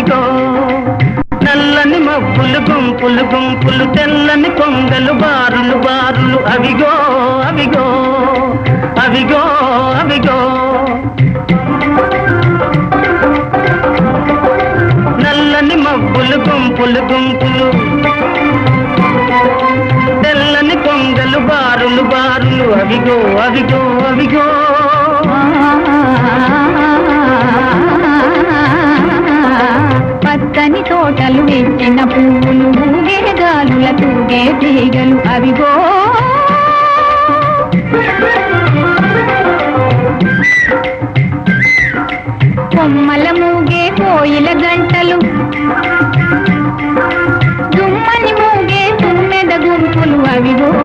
అదిగో నల్లని మబ్బులు గుంపులు గుంపులు తెల్లని కొంగలు బారులు బారులు. అవిగో అవిగో అవిగో అవిగో. నల్లని మబ్బులు గుంపులు గుంపులు. తెల్లని కొంగలు బారులు బారులు. అవిగో అవిగో అవిగో. తోటలు ఎత్తిన పువ్వులు ఊగే గాలుల తూగే తీగలు. అవిగో. కొమ్మల మూగే కోయిల గంటలు